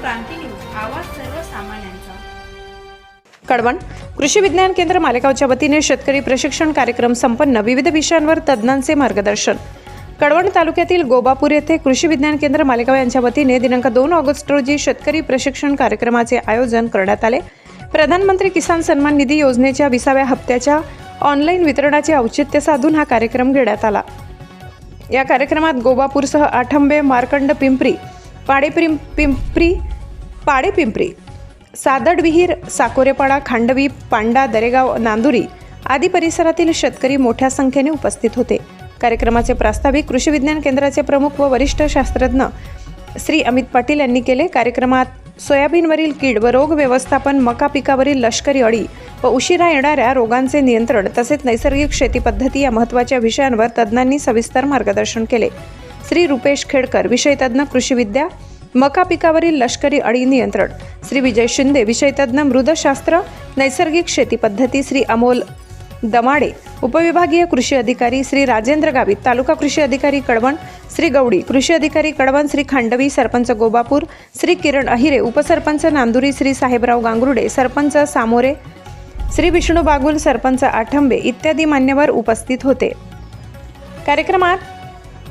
क्रांती news आवाज सर्वसामान्यांचा. कडवण. कृषी विज्ञान केंद्र मालेगावच्या वतीने शेतकरी प्रशिक्षण कार्यक्रम संपन्न. विविध विषयांवर तज्ज्ञांचे मार्गदर्शन. कडवण तालुक्यातील गोबापूर येथे कृषी विज्ञान केंद्र मालेगाव यांच्या वतीने दिनांक दोन ऑगस्ट रोजी शेतकरी प्रशिक्षण कार्यक्रमाचे आयोजन करण्यात आले. प्रधानमंत्री किसान सन्मान निधी योजनेच्या विसाव्या हप्त्याच्या ऑनलाईन वितरणाचे औचित्य साधून हा कार्यक्रम घेण्यात आला. या कार्यक्रमात गोबापूरसह आठंबे मार्कंड पिंपरी पाडेपिं पिंपरी पाडेपिंपरी सादड विहीर साकोरेपाडा खांडवी पांडा दरेगाव नांदुरी आदी परिसरातील शेतकरी मोठ्या संख्येने उपस्थित होते. कार्यक्रमाचे प्रास्ताविक कृषी विज्ञान केंद्राचे प्रमुख व वरिष्ठ शास्त्रज्ञ श्री अमित पाटील यांनी केले. कार्यक्रमात सोयाबीनवरील कीड व रोग व्यवस्थापन मका पिकावरील लष्करी अळी व उशिरा येणाऱ्या रोगांचे नियंत्रण तसेच नैसर्गिक शेती पद्धती या महत्त्वाच्या विषयांवर तज्ज्ञांनी सविस्तर मार्गदर्शन केले. श्री रुपेश खेडकर विषयतज्ञ कृषीविद्या मका पिकावरील लष्करी अळी नियंत्रण. श्री विजय शिंदे विषयतज्ञ मृदशास्त्र नैसर्गिक शेती पद्धती श्री अमोल दमाडे उपविभागीय कृषी अधिकारी श्री राजेंद्र गावित तालुका कृषी अधिकारी कडवण श्री गवडी कृषी अधिकारी कडवण श्री खांडवी सरपंच गोबापूर श्री किरण अहिरे उपसरपंच नांदुरी श्री साहेबराव गांगरुडे सरपंच सामोरे श्री विष्णू बागुल सरपंच आठंबे इत्यादी मान्यवर उपस्थित होते. कार्यक्रमात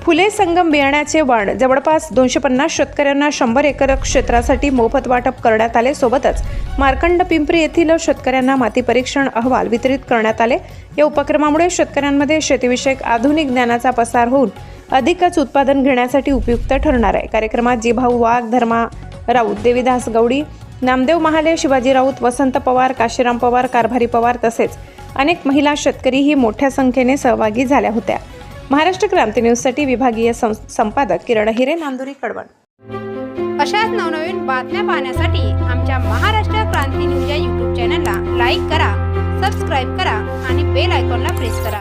फुले संगम बियाण्याचे वण जवळपास दोनशे पन्नास शेतकऱ्यांना शंभर एकर क्षेत्रासाठी मोफत वाटप करण्यात आले. सोबतच मार्कंड पिंपरी येथील शेतकऱ्यांना माती परीक्षण अहवाल वितरित करण्यात आले. या उपक्रमामुळे शेतकऱ्यांमध्ये शेतीविषयक आधुनिक ज्ञानाचा पसार होऊन अधिकच उत्पादन घेण्यासाठी उपयुक्त ठरणार आहे. कार्यक्रमात जीभाऊ वाघ धर्मा राऊत देवीदास गौडी नामदेव महाले शिवाजी राऊत वसंत पवार काशीराम पवार कारभारी पवार तसेच अनेक महिला शेतकरीही मोठ्या संख्येने सहभागी झाल्या होत्या. महाराष्ट्र क्रांती न्यूजसाठी विभागीय सं- संपादक किरण हिरे नांदुरी कडवण. अशाच नवनवीन बातम्या पाहण्यासाठी आमच्या महाराष्ट्र क्रांती न्यूज या यूट्यूब चॅनलला लाईक करा सबस्क्राईब करा आणि बेल आयकॉनला प्रेस करा.